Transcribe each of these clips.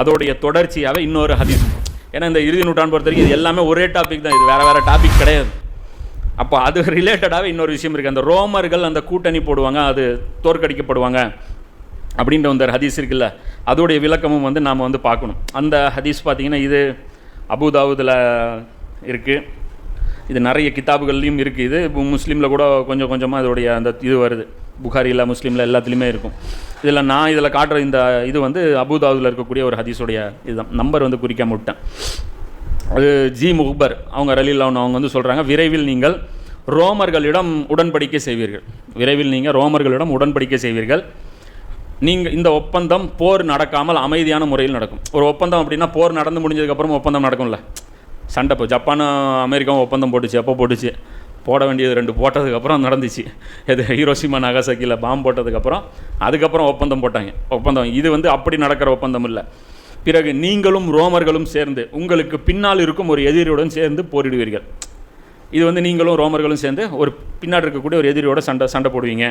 அதோடைய தொடர்ச்சியாகவே இன்னொரு ஹதீஸ். ஏன்னா இந்த இறுதி நூற்றாண்டு பொறுத்த வரைக்கும் இது எல்லாமே ஒரே டாபிக் தான். இது வேறு வேறு டாபிக் கிடையாது. அப்போ அது ரிலேட்டடாகவே இன்னொரு விஷயம் இருக்குது அந்த ரோமர்கள் அந்த கூட்டணி போடுவாங்க அது தோற்கடிக்கப்படுவாங்க அப்படின்ற அந்த ஹதீஸ் இருக்குல்ல அதோடைய விளக்கமும் வந்து நாம் வந்து பார்க்கணும். அந்த ஹதீஸ் பார்த்திங்கன்னா இது அபுதாவுதில் இருக்குது இது நிறைய கிதாபுகள்லேயும் இருக்குது இது இப்போ முஸ்லீமில் கூட கொஞ்சம் கொஞ்சமாக அதோடைய அந்த இது வருது. புகாரியில் முஸ்லீமில் எல்லாத்துலேயுமே இருக்கும். இதில் நான் இதில் காட்டுற இந்த இது வந்து அபுதாவுதில் இருக்கக்கூடிய ஒரு ஹதீஸுடைய இதுதான். நம்பர் வந்து குறிக்காம விட்டேன். அது ஜி முஹ்பர் அவங்க ரலீலான் அவங்க வந்து சொல்கிறாங்க விரைவில் நீங்கள் ரோமர்களிடம் உடன்படிக்கை செய்வீர்கள். விரைவில் நீங்கள் ரோமர்களிடம் உடன்படிக்கை செய்வீர்கள். நீங்கள் இந்த ஒப்பந்தம் போர் நடக்காமல் அமைதியான முறையில் நடக்கும். ஒரு ஒப்பந்தம் அப்படின்னா போர் நடந்து முடிஞ்சதுக்கப்புறம் ஒப்பந்தம் நடக்கும்ல. சண்டை இப்போ ஜப்பானும் அமெரிக்காவும் ஒப்பந்தம் போட்டுச்சு எப்போ போட்டுச்சு. போட வேண்டியது ரெண்டு போட்டதுக்கப்புறம் நடந்துச்சு. இது ஹீரோசிமா நகசக்கியில் பாம்பு போட்டதுக்கப்புறம் அதுக்கப்புறம் ஒப்பந்தம் போட்டாங்க. ஒப்பந்தம். இது வந்து அப்படி நடக்கிற ஒப்பந்தம் இல்லை. பிறகு நீங்களும் ரோமர்களும் சேர்ந்து உங்களுக்கு பின்னால் இருக்கும் ஒரு எதிரியுடன் சேர்ந்து போரிடுவீர்கள். இது வந்து நீங்களும் ரோமர்களும் சேர்ந்து ஒரு பின்னாடி இருக்கக்கூடிய ஒரு எதிரியோட சண்டை சண்டை போடுவீங்க.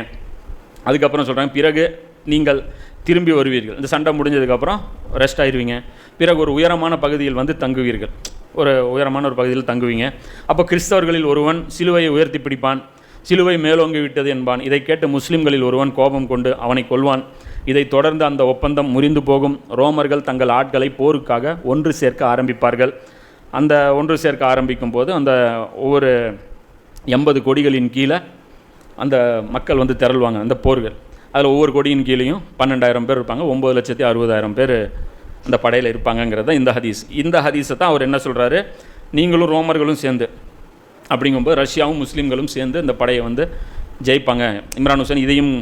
அதுக்கப்புறம் சொல்கிறாங்க பிறகு நீங்கள் திரும்பி வருவீர்கள். இந்த சண்டை முடிஞ்சதுக்கப்புறம் ரெஸ்ட் ஆயிடுவீங்க பிறகு ஒரு உயரமான பகுதியில் வந்து தங்குவீர்கள். ஒரு உயரமான ஒரு பகுதியில் தங்குவீங்க. அப்போ கிறிஸ்தவர்களில் ஒருவன் சிலுவையை உயர்த்தி பிடிப்பான். சிலுவை மேலோங்கி விட்டது என்பான். இதை கேட்டு முஸ்லிம்களில் ஒருவன் கோபம் கொண்டு அவனை கொல்வான். இதை தொடர்ந்து அந்த ஒப்பந்தம் முறிந்து போகும். ரோமர்கள் தங்கள் ஆட்களை போருக்காக ஒன்று சேர்க்க ஆரம்பிப்பார்கள். அந்த ஒன்று சேர்க்க ஆரம்பிக்கும் போது அந்த ஒவ்வொரு எண்பது கொடிகளின் கீழே அந்த மக்கள் வந்து திரள்வாங்க. அந்த போர்கள். அதில் ஒவ்வொரு கொடியின் கீழேயும் பன்னெண்டாயிரம் பேர் இருப்பாங்க. ஒம்பது லட்சத்தி அறுபதாயிரம் பேர் அந்த படையில் இருப்பாங்கங்கிறது இந்த ஹதீஸ். இந்த ஹதீஸை தான் அவர் என்ன சொல்கிறாரு நீங்களும் ரோமர்களும் சேர்ந்து அப்படிங்கும்போது ரஷ்யாவும் முஸ்லீம்களும் சேர்ந்து இந்த படையை வந்து ஜெயிப்பாங்க. இம்ரான் ஹுசேன் இதையும்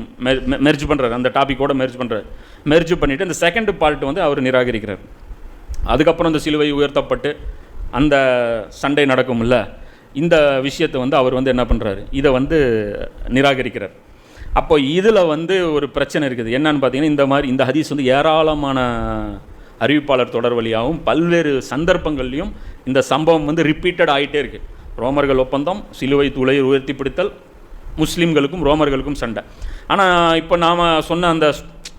மெர்ஜ் பண்ணுறாரு அந்த டாப்பிக்கோட மெர்ஜ் பண்ணுறாரு மெர்ஜ் பண்ணிவிட்டு இந்த செகண்ட் பார்ட் வந்து அவர் நிராகரிக்கிறார். அதுக்கப்புறம் இந்த சிலுவை உயர்த்தப்பட்டு அந்த சண்டை நடக்கும்ல இந்த விஷயத்தை வந்து அவர் வந்து என்ன பண்ணுறாரு இதை வந்து நிராகரிக்கிறார். அப்போ இதில் வந்து ஒரு பிரச்சனை இருக்குது. என்னன்னு பார்த்தீங்கன்னா இந்த மாதிரி இந்த ஹதீஸ் வந்து ஏராளமான அறிவிப்பாளர் தொடர் வழியாகவும் பல்வேறு சந்தர்ப்பங்கள்லையும் இந்த சம்பவம் வந்து ரிப்பீட்டட் ஆகிட்டே இருக்குது ரோமர்கள் ஒப்பந்தம் சிலுவை துளை உயர்த்தி பிடித்தல் முஸ்லீம்களுக்கும் ரோமர்களுக்கும் சண்டை. ஆனால் இப்போ நாம் சொன்ன அந்த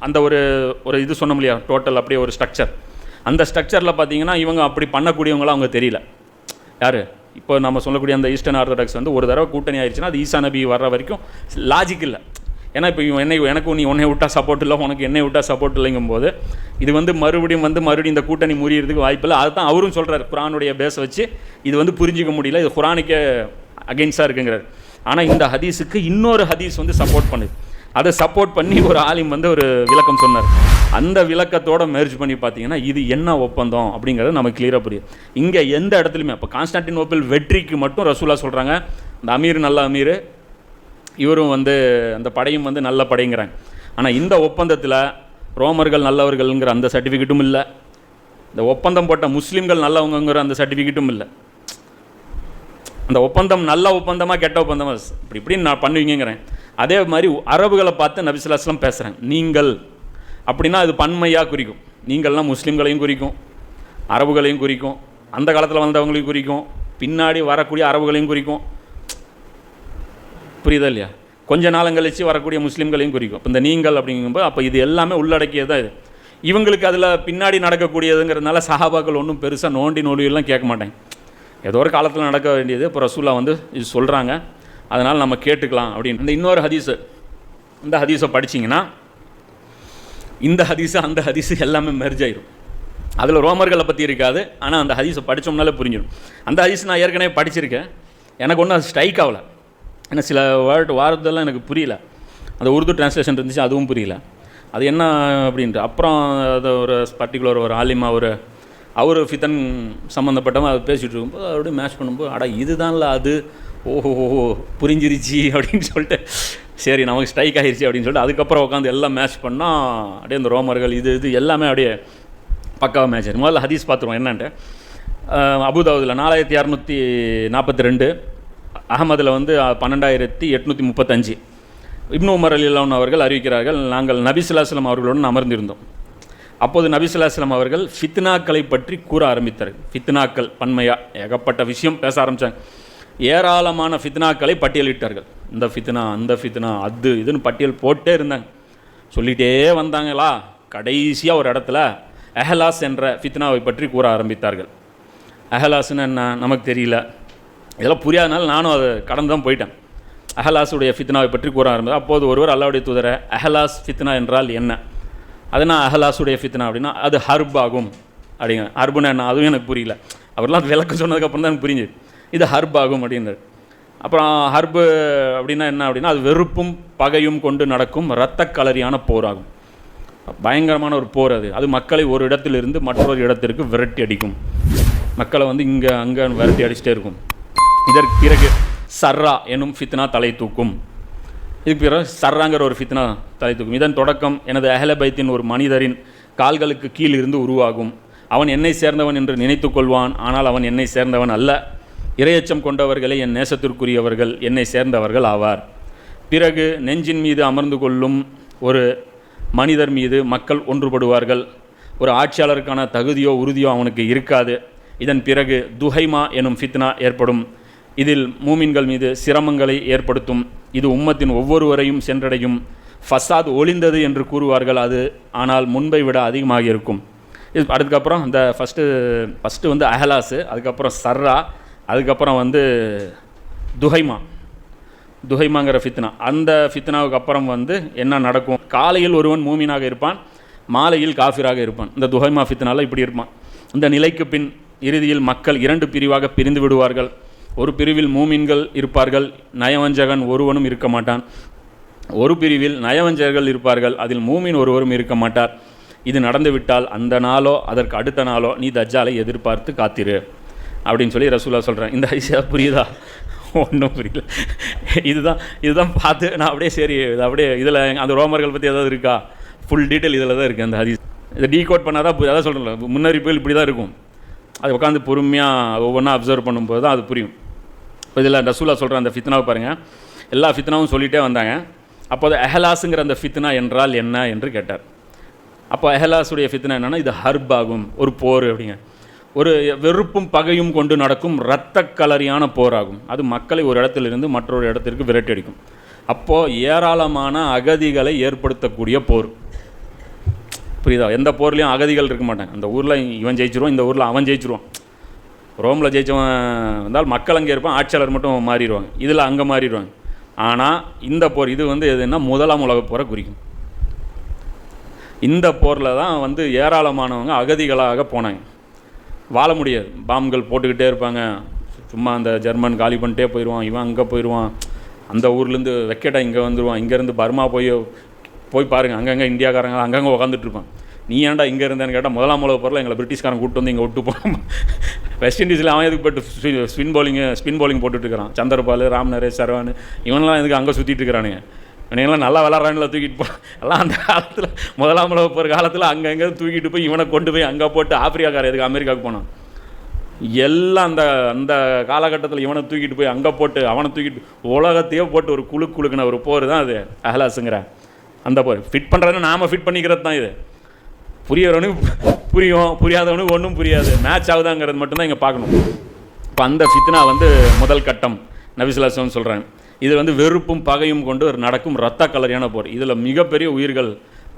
அந்த ஒரு ஒரு இது சொன்னோம் இல்லையா? டோட்டல் அப்படியே ஒரு ஸ்ட்ரக்சர் அந்த ஸ்ட்ரக்சரில் பார்த்தீங்கன்னா இவங்க அப்படி பண்ணக்கூடியவங்களாம் அவங்க தெரியல. யார்? இப்போ நம்ம சொல்லக்கூடிய அந்த ஈஸ்டர்ன் ஆர்த்தடாக்ஸ் வந்து ஒரு தடவை கூட்டணி ஆயிடுச்சுன்னா அது ஈசா நபி வர்ற வரைக்கும் லாஜிக் இல்லை. ஏன்னா இப்போ இவன் என்னை எனக்கு நீ உன்னை விட்டா சப்போர்ட் இல்லை உனக்கு என்னை விட்டா சப்போர்ட் இல்லைங்கும் போது இது வந்து மறுபடியும் வந்து மறுபடியும் இந்த கூட்டணி முறியறதுக்கு வாய்ப்பில்லை அதை தான் அவரும் சொல்கிறார் குரானுடைய பேஸை வச்சு இது வந்து புரிஞ்சிக்க முடியல இது குரானுக்கே அகெயின்ஸ்டாக இருக்குங்கிறார். ஆனால் இந்த ஹதீஸுக்கு இன்னொரு ஹதீஸ் வந்து சப்போர்ட் பண்ணுது. அதை சப்போர்ட் பண்ணி ஒரு ஆலிம் வந்து ஒரு விளக்கம் சொன்னார். அந்த விளக்கத்தோட மெர்ஜ் பண்ணி பார்த்தீங்கன்னா இது என்ன ஒப்பந்தம் அப்படிங்கிறது நமக்கு கிளியராக புரியும் இங்கே எந்த இடத்துலையுமே இப்போ கான்ஸ்டான்டின் ஓப்பில் வெற்றிக்கு மட்டும் ரசூலா சொல்கிறாங்க இந்த அமீர் நல்ல அமீர் இவரும் வந்து அந்த படையும் வந்து நல்ல படைங்கிறாங்க. ஆனால் இந்த ஒப்பந்தத்தில் ரோமர்கள் நல்லவர்கள்ங்கிற அந்த சர்டிஃபிகேட்டும் இல்லை. இந்த ஒப்பந்தம் போட்ட முஸ்லீம்கள் நல்லவங்கங்கிற அந்த சர்டிஃபிகேட்டும் இல்லை. அந்த ஒப்பந்தம் நல்ல ஒப்பந்தமாக கெட்ட ஒப்பந்தமாக இப்படி இப்படி நான் பண்ணுவீங்கிறேன் அதே மாதிரி அரபுகளை பார்த்து நபிசுல்லாஸ்லாம் பேசுகிறேன் நீங்கள் அப்படின்னா அது பன்மையாக குறிக்கும். நீங்கள்லாம் முஸ்லீம்களையும் குறிக்கும் அரபுகளையும் குறிக்கும் அந்த காலத்தில் வந்தவங்களையும் குறிக்கும் பின்னாடி வரக்கூடிய அரபுகளையும் குறிக்கும் புரியுதா இல்லையா? கொஞ்ச நாளம் கழிச்சு வரக்கூடிய முஸ்லீம்களையும் குறிக்கும். இப்போ இந்த நீங்கள் அப்படிங்கும்போது அப்போ இது எல்லாமே உள்ளடக்கியது தான் இது. இவங்களுக்கு அதில் பின்னாடி நடக்கக்கூடியதுங்கிறதுனால சஹாபாக்கள் ஒன்றும் பெருசாக நோண்டி நோடியெல்லாம் கேட்க மாட்டேன் ஏதோ ஒரு காலத்தில் நடக்க வேண்டியது. இப்போ ரசூலா வந்து இது சொல்கிறாங்க அதனால் நம்ம கேட்டுக்கலாம் அப்படின்னு. இந்த இன்னொரு ஹதீஸு. இந்த ஹதீஸை படிச்சிங்கன்னா இந்த ஹதீஸு அந்த ஹதீஸு எல்லாமே மெர்ஜ் ஆயிரும். அதில் ரோமர்களை பற்றி இருக்காது. ஆனால் அந்த ஹதீஸை படித்தோம்னாலே புரிஞ்சிடும் அந்த ஹதீஸ் நான் ஏற்கனவே படிச்சிருக்கேன். எனக்கு ஒன்றும் அது ஸ்ட்ரைக் ஆகலை. ஏன்னா சில வேர்ட் வார்த்தைலாம் எனக்கு புரியல. அந்த உருது டிரான்ஸ்லேஷன் இருந்துச்சு அதுவும் புரியல. அது என்ன அப்படின்ட்டு அப்புறம் அது ஒரு பர்டிகுலர் ஒரு ஆலிமா ஒரு அவர் ஃபித்தன் சம்மந்தப்பட்டவன் அதை பேசிகிட்டு இருக்கும்போது அப்படியே மேட்ச் பண்ணும்போது அடா இதுதான்ல அது? ஓஹோ ஓஹோ புரிஞ்சிருச்சு அப்படின்னு சொல்லிட்டு சரி நமக்கு ஸ்ட்ரைக் ஆகிருச்சு அப்படின்னு சொல்லிட்டு அதுக்கப்புறம் உட்காந்து எல்லாம் மேட்ச் பண்ணால் அப்படியே இந்த ரோமர்கள் இது இது எல்லாமே அப்படியே பக்காவாக மேட்ச் ஆயிடும் முதல்ல ஹதீஸ் பார்த்துருவோம் என்னன்ட்டு. அபுதாபுதில் நாலாயிரத்தி இரநூத்தி நாற்பத்தி ரெண்டு அகமதில் வந்து பன்னெண்டாயிரத்தி எட்நூற்றி முப்பத்தஞ்சு. இப்னு உமர் அலிலான் அவர்கள் அறிவிக்கிறார்கள் நாங்கள் நபிசுல்லாஸ்லம் அவர்களுடன் அமர்ந்திருந்தோம். அப்போது நபிசுல்லாஸ்லம் அவர்கள் ஃபித்னாக்களை பற்றி கூற ஆரம்பித்தார். ஃபித்னாக்கள் பன்மையாக ஏகப்பட்ட விஷயம் பேச ஆரம்பித்தாங்க ஏராளமான ஃபித்னாக்களை பட்டியலிட்டார்கள். இந்த ஃபித்னா அந்த ஃபித்னா அது இதுன்னு பட்டியல் போட்டே இருந்தாங்க. சொல்லிகிட்டே வந்தாங்களா? கடைசியாக ஒரு இடத்துல அஹலாஸ் என்ற ஃபித்னாவை பற்றி கூற ஆரம்பித்தார்கள். அஹலாஸ்னு என்ன? நமக்கு தெரியல. இதெல்லாம் புரியாதனால நானும் அதை கடந்து தான் போயிட்டேன். அஹலாஸுடைய ஃபித்னாவை பற்றி கூற ஆரம்பித்தேன். அப்போது ஒருவர் அல்லாவுடைய தூதரை அஹலாஸ் ஃபித்னா என்றால் என்ன? அதுனா அஹலாஸுடைய ஃபித்னா அப்படின்னா அது ஹர்ப் ஆகும். அப்படிங்க ஹர்புன்னா என்ன? அதுவும் எனக்கு புரியல. அவர்லாம் அது விளக்க சொன்னதுக்கப்புறம் தான் எனக்கு புரிஞ்சுது. இது ஹர்ப் ஆகும் அப்படின்றது அப்புறம் ஹர்பு அப்படின்னா என்ன அப்படின்னா அது வெறுப்பும் பகையும் கொண்டு நடக்கும் இரத்த கலரியான போராகும் பயங்கரமான ஒரு போர் அது. அது மக்களை ஒரு இடத்திலிருந்து மற்றொரு இடத்திற்கு விரட்டி அடிக்கும். மக்களை வந்து இங்கே அங்கே விரட்டி அடிச்சிட்டே இருக்கும். இதற்கு பிறகு சர்ரா எனும் ஃபித்னா தலை தூக்கும். இதுக்கு பிறகு சர்ராங்கிற ஒரு ஃபித்னா தலை தூக்கும். இதன் தொடக்கம் எனது அஹலபைத்தின் ஒரு மனிதரின் கால்களுக்கு கீழ் இருந்து உருவாகும். அவன் என்னை சேர்ந்தவன் என்று நினைத்து கொள்வான் ஆனால் அவன் என்னை சேர்ந்தவன் அல்ல. இரையச்சம் கொண்டவர்களே என் நேசத்திற்குரியவர்கள் என்னை சேர்ந்தவர்கள் ஆவார். பிறகு நெஞ்சின் மீது அமர்ந்து கொள்ளும் ஒரு மனிதர் மீது மக்கள் ஒன்றுபடுவார்கள். ஒரு ஆட்சியாளருக்கான தகுதியோ உறுதியோ அவனுக்கு இருக்காது. இதன் பிறகு துஹைமா எனும் ஃபித்னா ஏற்படும். இதில் மூமின்கள் மீது சிரமங்களை ஏற்படுத்தும். இது உம்மத்தின் ஒவ்வொருவரையும் சென்றடையும். ஃபசாத் ஒளிந்தது என்று கூறுவார்கள் அது ஆனால் முன்பை விட அதிகமாக இருக்கும். இது அதுக்கப்புறம் இந்த ஃபஸ்ட்டு ஃபஸ்ட்டு வந்து அஹலாஸு அதுக்கப்புறம் சர்ரா அதுக்கப்புறம் வந்து துஹைமா. துஹைமாங்கிற ஃபித்னா. அந்த ஃபித்னாவுக்கு அப்புறம் வந்து என்ன நடக்கும்? காலையில் ஒருவன் மூமினாக இருப்பான் மாலையில் காஃபிராக இருப்பான். இந்த துஹைமா ஃபித்னால இப்படி இருப்பான். இந்த நிலைக்கு பின் இறுதியில் மக்கள் இரண்டு பிரிவாக பிரிந்து விடுவார்கள். ஒரு பிரிவில் மூமின்கள் இருப்பார்கள் நயவஞ்சகன் ஒருவனும் இருக்க மாட்டான். ஒரு பிரிவில் நயவஞ்சகர்கள் இருப்பார்கள் அதில் மூமின் ஒருவரும் இருக்க மாட்டார். இது நடந்துவிட்டால் அந்த நாளோ அதற்கு அடுத்த நாளோ நீ தஜ்ஜாலை எதிர்பார்த்து காத்திரு. அப்படின்னு சொல்லி ரசூலா சொல்கிறேன் இந்த ஐசியா புரியுதா? ஒன்றும் புரியல. இதுதான் இதுதான் பார்த்து நான் அப்படியே சரி இது அப்படியே இதில் அந்த ரோமர்கள் பற்றி ஏதாவது இருக்கா? ஃபுல் டீட்டெயில் இதில் தான் இருக்குது அந்த ஹதீஸ். இதை டீ கோட் பண்ணால் தான் அதான் சொல்கிறேன் முன்னறிப்புகள் இப்படி தான் இருக்கும். அது உட்காந்து பொறுமையாக ஒவ்வொன்றா அப்சர்வ் பண்ணும்போது தான் அது புரியும். இதில் ரசூலா சொல்கிற அந்த ஃபித்னாவை பாருங்கள் எல்லா ஃபித்னாவும் சொல்லிகிட்டே வந்தாங்க. அப்போது அஹலாஸுங்கிற அந்த ஃபித்னா என்றால் என்ன என்று கேட்டார். அப்போ அஹலாஸுடைய ஃபித்னா என்னென்னா இது ஹர்ப் ஆகும் ஒரு போர் அப்படிங்க. ஒரு வெறுப்பும் பகையும் கொண்டு நடக்கும் இரத்த கலரியான போராகும். அது மக்களை ஒரு இடத்திலிருந்து மற்றொரு இடத்திற்கு விரட்டி அடிக்கும். அப்போது ஏராளமான அகதிகளை ஏற்படுத்தக்கூடிய போர். புரியுதா? எந்த போர்லேயும் அகதிகள் இருக்க மாட்டாங்க. அந்த ஊரில் இவன் ஜெயிச்சிருவான் இந்த ஊரில் அவன் ஜெயிச்சிருவான். ரோமில் ஜெயிச்சவன் வந்தால் மக்கள் அங்கே இருப்பான் ஆட்சியாளர் மட்டும் மாறிடுவாங்க. இதில் அங்கே மாறிடுவாங்க. ஆனால் இந்த போர் இது வந்து எதுன்னா முதலாம் உலக போரை குறிக்கும். இந்த போரில் தான் வந்து ஏராளமானவங்க அகதிகளாக போனாங்க. வாழ முடியாது. பாம்புகள் போட்டுக்கிட்டே இருப்பாங்க. சும்மா அந்த ஜெர்மன் காலி பண்ணிட்டே போயிடுவான். இவன் அங்கே போயிடுவான். அந்த ஊர்லேருந்து வெக்கெட்டாக இங்கே வந்துடுவான் இங்கேருந்து பர்மா போய் போய் பாருங்கள் அங்கங்கே இந்தியாக்காரங்க அங்கங்கே உட்காந்துட்டு இருப்பான் நீ ஏன்டா இங்கே இருந்தேன்னு கேட்டால் முதலாம் உலக பொருள் எங்களை பிரிட்டிஷ்காரன் கூப்பிட்டு வந்து இங்கே விட்டு போனோம் வெஸ்ட் இண்டீஸில் அவன் எதுக்கு போட்டு ஸ்பின் பவுலிங்கு ஸ்பின் பவுலிங் போட்டுட்டு இருக்கிறான்? சந்திரபால் ராம் நரேஷ் சரவான் இவனெல்லாம் எதுக்கு அங்கே சுற்றிட்டு இருக்கிறானுங்க? இவனையெல்லாம் நல்லா விளாட்றான்ல தூக்கிட்டு போ. எல்லாம் அந்த காலத்தில் முதலாம் உலக போகிற காலத்தில் அங்கங்கே தூக்கிட்டு போய் இவனை கொண்டு போய் அங்கே போட்டு ஆப்பிரிக்காக்கார எதுக்கு அமெரிக்காவுக்கு போனான்? எல்லாம் அந்த அந்த காலகட்டத்தில் இவனை தூக்கிட்டு போய் அங்கே போட்டு அவனை தூக்கிட்டு உலகத்தையே போட்டு ஒரு குழு குழுக்குன ஒரு போர் தான் அது அஹலாஸுங்கிற அந்த போர். ஃபிட் பண்ணுறதுன்னு நாம் ஃபிட் பண்ணிக்கிறது தான் இது. புரியறவனுக்கு புரியும் புரியாதவனுக்கு ஒன்றும் புரியாது. மேட்ச் ஆகுதாங்கிறது மட்டும்தான் இங்கே பார்க்கணும். இப்போ அந்த ஃபித்னா வந்து முதல் கட்டம் நபிசுலாசன் சொல்கிறாங்க இது வந்து வெறுப்பும் பகையும் கொண்டு ஒரு நடக்கும் ரத்த கலரியான போர். இதில் மிகப்பெரிய உயிர்கள்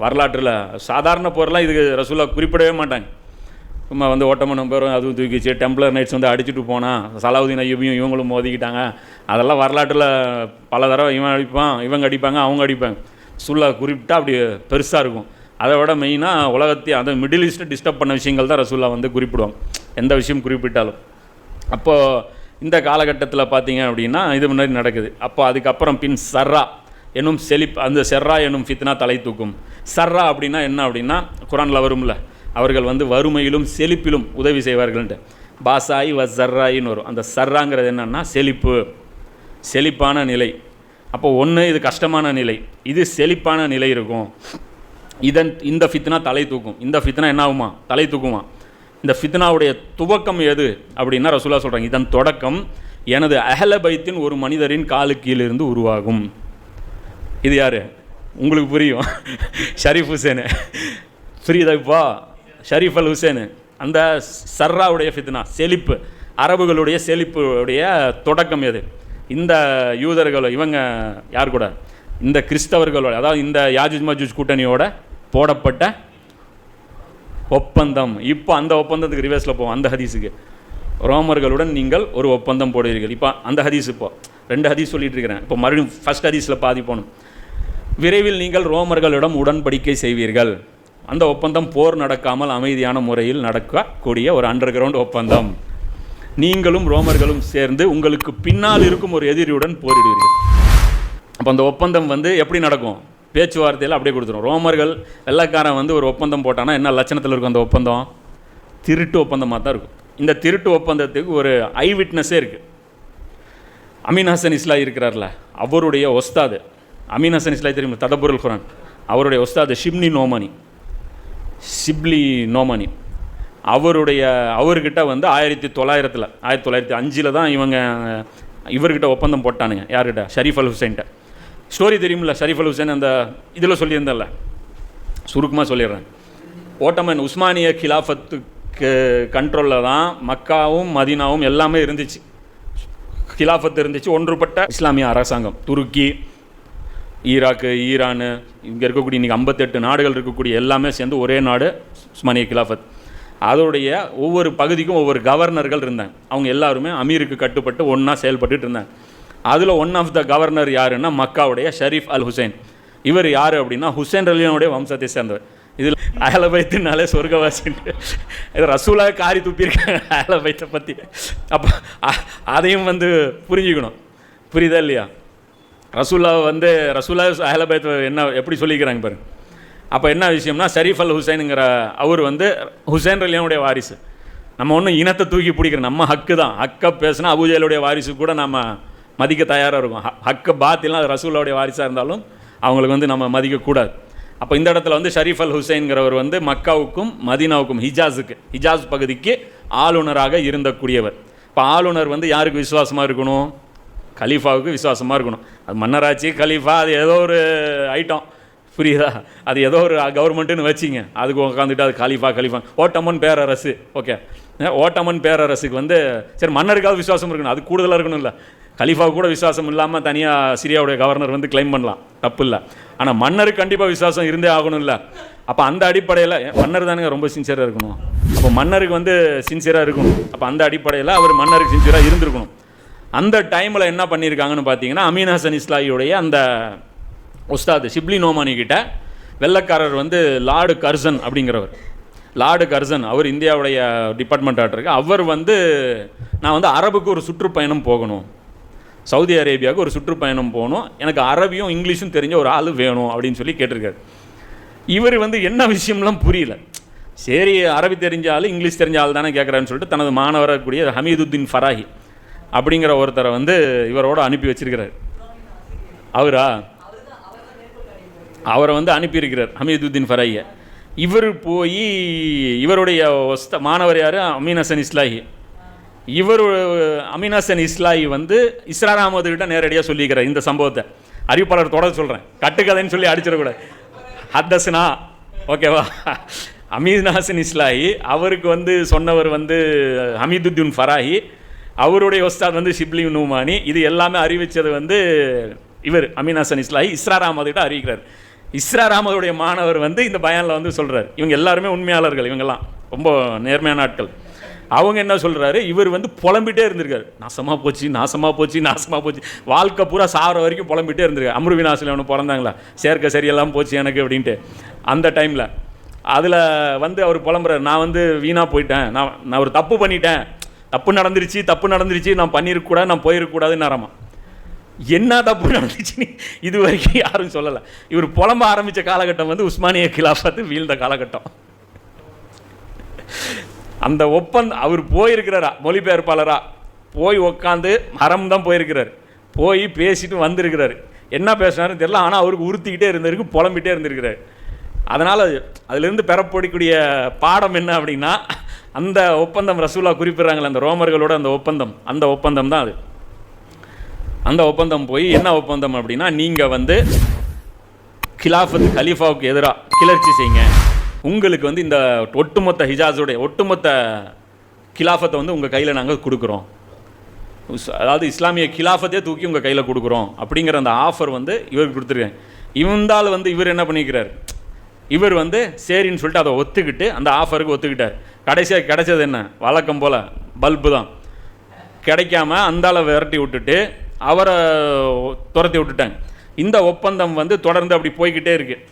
வரலாற்றில் சாதாரண போர்லாம் இதுக்கு ரசூலா குறிப்பிடவே மாட்டாங்க. சும்மா வந்து ஓட்டமனம் பேரும் அதுவும் தூக்கிச்சு டெம்ப்ளர் நைட்ஸ் வந்து அடிச்சுட்டு போனால் சலாவுதீன் ஐயப்பையும் இவங்களும் மோதிக்கிட்டாங்க. அதெல்லாம் வரலாற்றில் பல தடவை இவன் அடிப்பான் இவங்க அடிப்பாங்க அவங்க அடிப்பாங்க. சுல்லா குறிப்பிட்டா அப்படி பெருசாக இருக்கும். அதை விட மெயினாக உலகத்தையும் அந்த மிடில் ஈஸ்ட்டை டிஸ்டர்ப் பண்ண விஷயங்கள் தான் ரசூல்லா வந்து குறிப்பிடுவாங்க. எந்த விஷயம் குறிப்பிட்டாலும். அப்போது இந்த காலகட்டத்தில் பார்த்தீங்க அப்படின்னா இது முன்னாடி நடக்குது. அப்போ அதுக்கப்புறம் பின் சர்ரா என்னும் செலிப் அந்த செர்ரா என்னும் ஃபித்னா தலை தூக்கும். சர்ரா அப்படின்னா என்ன அப்படின்னா குரானில் வரும்ல அவர்கள் வந்து வறுமையிலும் செழிப்பிலும் உதவி செய்வார்கள்ன்ட்டு. பாசாயி வ சர்ராயின்னு வரும். அந்த சர்ராங்கிறது என்னன்னா செழிப்பு. செழிப்பான நிலை. அப்போ ஒன்று இது கஷ்டமான நிலை. இது செழிப்பான நிலை இருக்கும். இதன் இந்த ஃபித்னா தலை தூக்கும். இந்த ஃபித்னா என்ன ஆகுமா தலை தூக்குமா? இந்த ஃபித்னாவுடைய துவக்கம் எது? அப்படின்னா ரசூலா சொல்கிறாங்க இதன் தொடக்கம் எனது அஹலபைத்தின் ஒரு மனிதரின் காலு கீழிருந்து உருவாகும். இது யார்? உங்களுக்கு புரியும். ஷரீஃப் ஹுசேனு. புரியுதாப்பா ஷரீஃப் அல் ஹுசேனு. அந்த சர்ராவுடைய ஃபித்னா செழிப்பு. அரபுகளுடைய செழிப்புடைய தொடக்கம் எது? இந்த யூதர்கள் இவங்க யார் கூட? இந்த கிறிஸ்தவர்களோட அதாவது இந்த யாஜுஜ் மஜூஜ் கூட்டணியோட போடப்பட்ட ஒப்பந்தம். இப்போ அந்த ஒப்பந்தத்துக்கு ரிவர்ஸில் போவோம். அந்த ஹதீஸுக்கு. ரோமர்களுடன் நீங்கள் ஒரு ஒப்பந்தம் போடுவீர்கள். இப்போ அந்த ஹதீஸ் இப்போ ரெண்டு ஹதீஸ் சொல்லிட்டு இருக்கிறேன். இப்போ மறுபடியும் ஃபர்ஸ்ட் ஹதீஸில் பாதி போகணும். விரைவில் நீங்கள் ரோமர்களிடம் உடன்படிக்கை செய்வீர்கள். அந்த ஒப்பந்தம் போர் நடக்காமல் அமைதியான முறையில் நடக்கக்கூடிய ஒரு அண்டர் கிரவுண்ட் ஒப்பந்தம். நீங்களும் ரோமர்களும் சேர்ந்து உங்களுக்கு பின்னால் இருக்கும் ஒரு எதிரியுடன் போரிடுவீர்கள். அப்போ அந்த ஒப்பந்தம் வந்து எப்படி நடக்கும்? பேச்சுவார்த்தையில் அப்படியே கொடுத்துரும். ரோமர்கள் வெள்ளக்காரன் வந்து ஒரு ஒப்பந்தம் போட்டானா என்ன லட்சணத்தில் இருக்கும் அந்த ஒப்பந்தம்? திருட்டு ஒப்பந்தமாக தான் இருக்கும். இந்த திருட்டு ஒப்பந்தத்துக்கு ஒரு ஐ விட்னஸே இருக்குது அமீன் ஹசன் இஸ்லா இருக்கிறார்ல அவருடைய ஒஸ்தாது. அமீன் ஹசன் இஸ்லா தெரியும்? தடபுருல் குரான். அவருடைய ஒஸ்தாது ஷிப்னி நோமானி. ஷிப்லி நோமானி. அவருடைய அவர்கிட்ட வந்து ஆயிரத்தி தொள்ளாயிரத்தில் ஆயிரத்தி தொள்ளாயிரத்தி அஞ்சில் தான் இவங்க இவர்கிட்ட ஒப்பந்தம் போட்டானுங்க. யார்கிட்ட? ஷரீஃப் அல் ஹுசைன்கிட்ட ஸ்டோரி தெரியும்ல ஷரீஃப் அல் ஹுசேன் அந்த இதில் சொல்லியிருந்தேன்ல. சுருக்கமாக சொல்லிடுறேன். ஓட்டமன் உஸ்மானிய கிலாஃபத்துக்கு கண்ட்ரோலில் தான் மக்காவும் மதீனாவும் எல்லாமே இருந்துச்சு. கிலாஃபத் இருந்துச்சு. ஒன்றுபட்ட இஸ்லாமிய அரசாங்கம். துருக்கி ஈராக்கு ஈரானு இங்கே இருக்கக்கூடிய இன்றைக்கி ஐம்பத்தெட்டு நாடுகள் இருக்கக்கூடிய எல்லாமே சேர்ந்து ஒரே நாடு உஸ்மானிய கிலாஃபத். அதோடைய ஒவ்வொரு பகுதிக்கும் ஒவ்வொரு கவர்னர்கள் இருந்தாங்க அவங்க எல்லாருமே அமீருக்கு கட்டுப்பட்டு ஒன்றா செயல்பட்டுட்டு இருந்தாங்க அதில் ஒன் ஆஃப் த கவர்னர் யாருன்னா மக்காவுடைய ஷரீஃப் அல் ஹுசைன். இவர் யார் அப்படின்னா ஹுசைன் ரலியனுடைய வம்சத்தை சேர்ந்தவர். இதில் அயலபைத்துனாலே சொர்க்கவாசின்ட்டு இது ரசூலாக காரி துப்பியிருக்காங்க அயலபைத்தை பற்றி அப்போ அ- அதையும் வந்து புரிஞ்சுக்கணும். புரியுதா இல்லையா? ரசூல்லா வந்து ரசூல்லா அஹலபைத் என்ன எப்படி சொல்லிக்கிறாங்க பாருங்க அப்போ என்ன விஷயம்னா ஷரீஃப் அல் ஹுசைனுங்கிற அவர் வந்து ஹுசைன் ரலியானுடைய வாரிசு. நம்ம ஒன்றும் இனத்தை தூக்கி பிடிக்கிறோம். நம்ம ஹக்கு தான் ஹக்கை பேசுனா அபுஜேலுடைய வாரிசு கூட நம்ம மதிக்க தயாராக இருக்கும். ஹக்க பாத்திலாம் அது வாரிசாக இருந்தாலும் அவங்களுக்கு வந்து நம்ம மதிக்கக்கூடாது அப்போ இந்த இடத்துல வந்து ஷரீஃப் அல் ஹுசைன்கிறவர் வந்து மக்காவுக்கும் மதீனாவுக்கும் ஹிஜாஸுக்கு ஹிஜாஸ் பகுதிக்கு ஆளுநராக இருந்தக்கூடியவர். இப்போ ஆளுநர் வந்து யாருக்கு விசுவாசமாக இருக்கணும்? கலீஃபாவுக்கு விசுவாசமாக இருக்கணும். அது மன்னராட்சி கலீஃபா அது ஏதோ ஒரு ஐட்டம். புரியுதா? அது ஏதோ ஒரு கவர்மெண்ட்டுன்னு வச்சிங்க. அதுக்கு உட்காந்துட்டு அது கலீஃபா கலீஃபா. ஓட்டமன் பேரரசு ஓகே. ஓட்டமன் பேரரசுக்கு வந்து சரி மன்னருக்காவது விசுவாசம் இருக்கணும். அது கூடுதலாக இருக்கணும் இல்லை கலீஃபாவுக்கு கூட விசுவாசம் இல்லாமல் தனியாக சிரியாவுடைய கவர்னர் வந்து க்ளைம் பண்ணலாம். தப்பு இல்லை ஆனால் மன்னருக்கு கண்டிப்பாக விசுவாசம் இருந்தே ஆகணும் இல்லை அப்போ அந்த அடிப்படையில் மன்னர் தானுங்க ரொம்ப சின்சியராக இருக்கணும். அப்போ மன்னருக்கு வந்து சின்சியராக இருக்கணும். அப்போ அந்த அடிப்படையில் அவர் மன்னருக்கு சின்சியராக இருந்திருக்கணும். அந்த டைமில் என்ன பண்ணியிருக்காங்கன்னு பார்த்தீங்கன்னா அமீன் ஹசன் இஸ்லாயியுடைய அந்த உஸ்தாது ஷிப்லி நோமானி கிட்ட வெள்ளைக்காரர் வந்து லார்டு கர்சன் அப்படிங்கிறவர். லார்டு கர்சன் அவர் இந்தியாவுடைய டிபார்ட்மெண்ட் இருக்கு அவர் வந்து நான் வந்து அரபுக்கு ஒரு சுற்றுப்பயணம் போகணும். சவுதி அரேபியாவுக்கு ஒரு சுற்றுப்பயணம் போகணும். எனக்கு அரபியும் இங்கிலீஷும் தெரிஞ்ச ஒரு ஆள் வேணும் அப்படின்னு சொல்லி கேட்டிருக்காரு. இவர் வந்து என்ன விஷயம்லாம் புரியல. சரி அரபி தெரிஞ்ச ஆள் இங்கிலீஷ் தெரிஞ்ச ஆள் தானே கேட்குறான்னு சொல்லிட்டு தனது மாணவராக கூடிய ஹமீதுத்தீன் ஃபராஹி அப்படிங்கிற ஒருத்தரை வந்து இவரோட அனுப்பி வச்சிருக்கிறார். அவரா? அவரை வந்து அனுப்பியிருக்கிறார் ஹமீதுத்தீன் ஃபராஹியை. இவர் போய் இவருடைய ஒஸ்த மாணவர் யார்? அமீன் ஹசன் இஸ்லாஹி. இவர் அமினாசன் இஸ்லாயி இஸ்லாஹி வந்து இஸ்ரார் அகமது கிட்ட நேரடியாக சொல்லிக்கிறார் இந்த சம்பவத்தை. அறிவிப்பாளர் தொடர்ந்து சொல்கிறேன் கட்டுக்கதைன்னு சொல்லி அடிச்சிடக்கூடாது. ஹத்தஸ்னா ஓகேவா? அமீனாசன் இஸ்லாயி இஸ்லாஹி அவருக்கு வந்து சொன்னவர் வந்து ஹமீதுத்தீன் ஃபராஹி அவருடைய ஒஸ்தாத் வந்து ஷிப்லி நூமானி இது எல்லாமே அறிவித்தது வந்து இவர் அமீனாசன் இஸ்லாயி இஸ்லாஹி இஸ்ரார் அகமது கிட்ட அறிவிக்கிறார். இஸ்ரார் அகமதுடைய மாணவர் வந்து இந்த பயானில் வந்து சொல்கிறார் இவங்க எல்லாருமே உண்மையாளர்கள் இவங்கெல்லாம். ரொம்ப நேர்மையான ஆட்கள். அவங்க என்ன சொல்கிறாரு இவர் வந்து புலம்பிட்டே இருந்திருக்காரு. நாசமாக போச்சு நாசமாக போச்சு நாசமாக போச்சு. வாழ்க்கை பூரா சாகிற வரைக்கும் புலம்பிட்டே இருந்திருக்காரு. அம்ருவினாசில் ஒன்று பிறந்தாங்களா? சேர்க்க சரியெல்லாம் போச்சு எனக்கு அப்படின்ட்டு. அந்த டைமில் அதில் வந்து அவர் புலம்புறாரு. நான் வந்து வீணாக போயிட்டேன். நான் நான் ஒரு தப்பு பண்ணிட்டேன். தப்பு நடந்துருச்சு தப்பு நடந்துருச்சு. நான் பண்ணியிருக்கக்கூடாது நான் போயிருக்கக்கூடாதுன்னு ஆரம்பம் என்ன தப்பு நடந்துச்சுன்னு இது வரைக்கும் யாரும் சொல்லலை. இவர் புலம்ப ஆரம்பித்த காலகட்டம் வந்து உஸ்மானிய கிலாஃபத்து வீழ்ந்த காலகட்டம். அந்த ஒப்பந்தம் அவர் போயிருக்கிறாரா மொழிபெயர்ப்பாளராக போய் உக்காந்து மரம் தான் போயிருக்கிறார். போய் பேசிட்டு வந்திருக்கிறார். என்ன பேசுனாருன்னு தெரியல ஆனால் அவருக்கு உறுத்திக்கிட்டே இருந்திருக்கு புலம்பிட்டே இருந்திருக்கிறார். அதனால் அதிலிருந்து பெறப்படக்கூடிய பாடம் என்ன அப்படின்னா அந்த ஒப்பந்தம் ரசூலா குறிப்பிட்றாங்களே அந்த ரோமர்களோட அந்த ஒப்பந்தம். அந்த ஒப்பந்தம் தான் அது. அந்த ஒப்பந்தம் போய் என்ன ஒப்பந்தம் அப்படின்னா நீங்கள் வந்து கிலாஃபத் கலீஃபாவுக்கு எதிராக கிளர்ச்சி செய்யுங்க. உங்களுக்கு வந்து இந்த ஒட்டுமொத்த ஹிஜாஸுடைய ஒட்டுமொத்த கிலாஃபத்தை வந்து உங்கள் கையில் நாங்கள் கொடுக்குறோம். அதாவது இஸ்லாமிய கிலாஃபத்தே தூக்கி உங்கள் கையில் கொடுக்குறோம் அப்படிங்கிற அந்த ஆஃபர் வந்து இவருக்கு கொடுத்துருக்கேன் இவந்தால் வந்து இவர் என்ன பண்ணிக்கிறார்? இவர் வந்து சரின்னு சொல்லிட்டு அதை ஒத்துக்கிட்டு அந்த ஆஃபருக்கு ஒத்துக்கிட்டார். கடைசியாக கிடைச்சது என்ன? வழக்கம் போல் பல்பு தான். கிடைக்காம அந்தால விரட்டி விட்டுட்டு அவரை துரத்தி விட்டுட்டாங்க. இந்த ஒப்பந்தம் வந்து தொடர்ந்து அப்படி போய்கிட்டே இருக்குது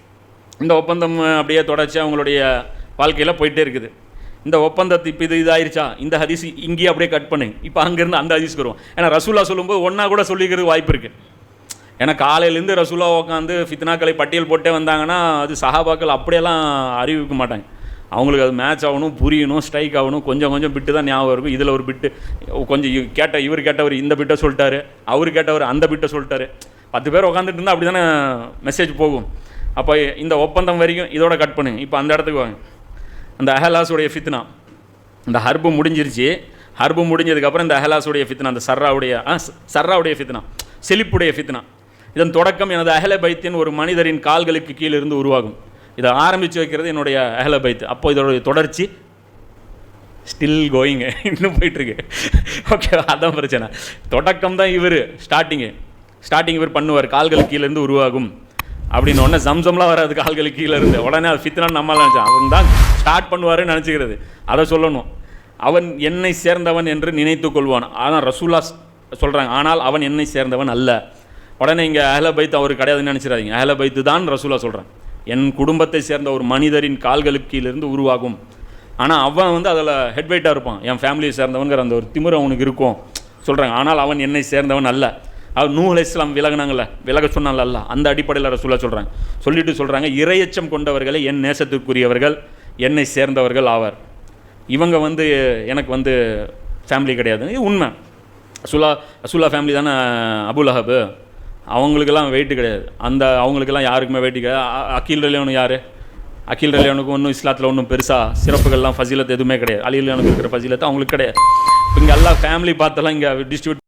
இந்த ஒப்பந்தம் அப்படியே தொடர்ச்சி அவங்களுடைய வாழ்க்கையில் போயிட்டே இருக்குது. இந்த ஒப்பந்தத்தை இப்போ இது இதாயிருச்சா? இந்த ஹதீஸ் இங்கேயே அப்படியே கட் பண்ணு. இப்போ அங்கேருந்து அந்த ஹதீஸ்க்கு வருவோம். ஏன்னா ரசூலா சொல்லும்போது ஒன்றா கூட சொல்லிக்கிறது வாய்ப்பு இருக்குது ஏன்னா காலையிலேருந்து ரசூலா உட்காந்து ஃபித்னாக்களை பட்டியல் போட்டே வந்தாங்கன்னா அது சஹாபாக்கள் அப்படியெல்லாம் அறிவிக்க மாட்டாங்க. அவங்களுக்கு அது மேட்ச் ஆகணும் புரியணும் ஸ்ட்ரைக் ஆகணும். கொஞ்சம் கொஞ்சம் பிட்டு தான் ஞாபகம் இருக்கும். இதில் ஒரு பிட்டு கொஞ்சம் கேட்ட இவர் கேட்டவர் இந்த பிட்டை சொல்லிட்டாரு. அவர் கேட்டவர் அந்த பிட்டை சொல்லிட்டாரு. பத்து பேர் உட்காந்துட்டு இருந்தால் அப்படி தானே மெசேஜ் போகும். அப்போ இந்த ஒப்பந்தம் வரைக்கும் இதோட கட் பண்ணுங்க. இப்போ அந்த இடத்துக்கு வாங்க. அந்த அஹலாஸுடைய ஃபித்னா. இந்த ஹர்பு முடிஞ்சிருச்சு. ஹர்பு முடிஞ்சதுக்கப்புறம் இந்த அஹலாஸுடைய ஃபித்னா அந்த சர்ராவுடைய சர்ராவுடைய ஃபித்னா செழிப்புடைய ஃபித்னா. இதன் தொடக்கம் எனது அஹல பைத்தின் ஒரு மனிதரின் கால்களுக்கு கீழே இருந்து உருவாகும். இதை ஆரம்பித்து வைக்கிறது என்னுடைய அஹல பைத்து. அப்போ இதோடைய தொடர்ச்சி ஸ்டில் கோயிங்க இன்னும் போயிட்டுருக்கு. ஓகே அதான் பிரச்சனை. தொடக்கம் தான் இவர் ஸ்டார்டிங்கு ஸ்டார்டிங் இவர் பண்ணுவார். கால்கள் கீழேருந்து உருவாகும். அப்படின்னு உடனே ஜம்சம்லாம் வராது கால்களுக்கு கீழே இருந்து உடனே அது ஃபித்னான்னு நம்மளால் நினச்சான் அவன் தான் ஸ்டார்ட் பண்ணுவாருன்னு நினச்சிக்கிறது. அதை சொல்லணும். அவன் என்னை சேர்ந்தவன் என்று நினைத்து கொள்வான். ஆனால் ரசூலா சொல்கிறாங்க ஆனால் அவன் என்னை சேர்ந்தவன் அல்ல. உடனே இங்கே அஹல அவர் கிடையாதுன்னு நினச்சிடாதீங்க. அஹல பைத்து தான் ரசூலா சொல்கிறான் என் குடும்பத்தை சேர்ந்த ஒரு மனிதரின் கால்களுக்கு கீழிருந்து உருவாகும். ஆனால் அவன் வந்து அதில் ஹெட்வெயிட்டாக இருப்பான். என் ஃபேமிலியை சேர்ந்தவனுங்கிற அந்த ஒரு திமிர் அவனுக்கு இருக்கும். சொல்கிறாங்க ஆனால் அவன் என்னை சேர்ந்தவன் அல்ல. அவர் நூலை இஸ்லாம் விலகினாங்கள விலக சொன்னால அல்ல அந்த அடிப்படையில் ரசூலா சொல்கிறாங்க சொல்லிட்டு சொல்கிறாங்க இரையச்சம் கொண்டவர்களை என் நேசத்திற்குரியவர்கள் என்னை சேர்ந்தவர்கள் ஆவார். இவங்க வந்து எனக்கு வந்து ஃபேமிலி கிடையாது. இது உண்மை. சுலா ரசூலா ஃபேமிலி தானே அபுல் அஹபு அவங்களுக்கெல்லாம் வெயிட்டு கிடையாது. அந்த அவங்களுக்கெல்லாம் யாருக்குமே வெயிட்டு கிடையாது. அகில் அக்கீல் யார்? அகில் ரலியானுக்கு ஒன்றும் இஸ்லாத்தில் ஒன்றும் பெருசாக சிறப்புகள்லாம் ஃபசிலத் எதுவுமே கிடையாது. அலி ரலியானுக்கு இருக்கிற ஃபசிலத்து அவங்களுக்கு கிடையாது. இங்கே எல்லா ஃபேமிலி பார்த்தெல்லாம் இங்கே டிஸ்ட்ரிபியூட்